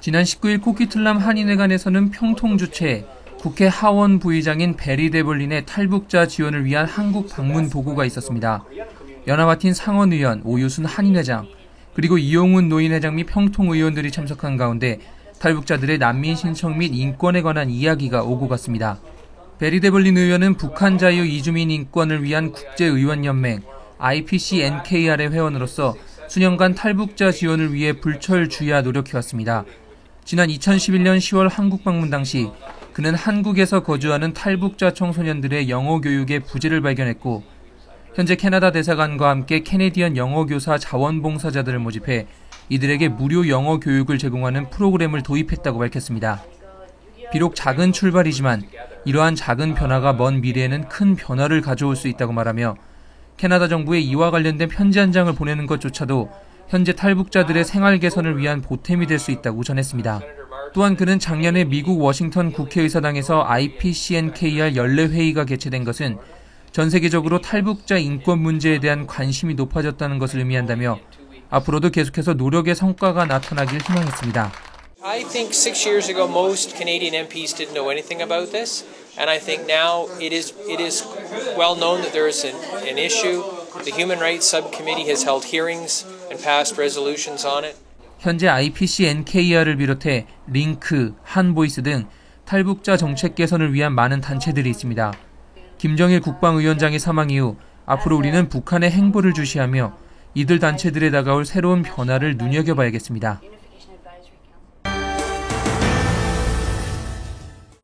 지난 19일 코키틀람 한인회관에서는 평통 주최 국회 하원 부의장인 베리 데블린의 탈북자 지원을 위한 한국 방문 보고가 있었습니다. 연합아틴 상원 의원 오유순 한인회장 그리고 이용훈 노인회장 및 평통 의원들이 참석한 가운데 탈북자들의 난민 신청 및 인권에 관한 이야기가 오고 갔습니다. 베리 데블린 의원은 북한 자유 이주민 인권을 위한 국제의원연맹 IPC-NKR의 회원으로서 수년간 탈북자 지원을 위해 불철주야 노력해왔습니다. 지난 2011년 10월 한국 방문 당시 그는 한국에서 거주하는 탈북자 청소년들의 영어 교육의 부재를 발견했고 현재 캐나다 대사관과 함께 캐네디언 영어 교사 자원봉사자들을 모집해 이들에게 무료 영어 교육을 제공하는 프로그램을 도입했다고 밝혔습니다. 비록 작은 출발이지만 이러한 작은 변화가 먼 미래에는 큰 변화를 가져올 수 있다고 말하며 캐나다 정부에 이와 관련된 편지 한 장을 보내는 것조차도 현재 탈북자들의 생활 개선을 위한 보탬이 될 수 있다고 전했습니다. 또한 그는 작년에 미국 워싱턴 국회의사당에서 IPCNKR 연례회의가 개최된 것은 전 세계적으로 탈북자 인권 문제에 대한 관심이 높아졌다는 것을 의미한다며 앞으로도 계속해서 노력의 성과가 나타나길 희망했습니다. I think six years ago most Canadian MPs didn't know anything about this, and I think now it is it is well known that there is an, an issue. The Human Rights Subcommittee has held hearings and passed resolutions on it. 현재 IPC NKR을 비롯해 링크, 한보이스 등 탈북자 정책 개선을 위한 많은 단체들이 있습니다. 김정일 국방위원장의 사망 이후 앞으로 우리는 북한의 행보를 주시하며 이들 단체들에 다가올 새로운 변화를 눈여겨봐야겠습니다.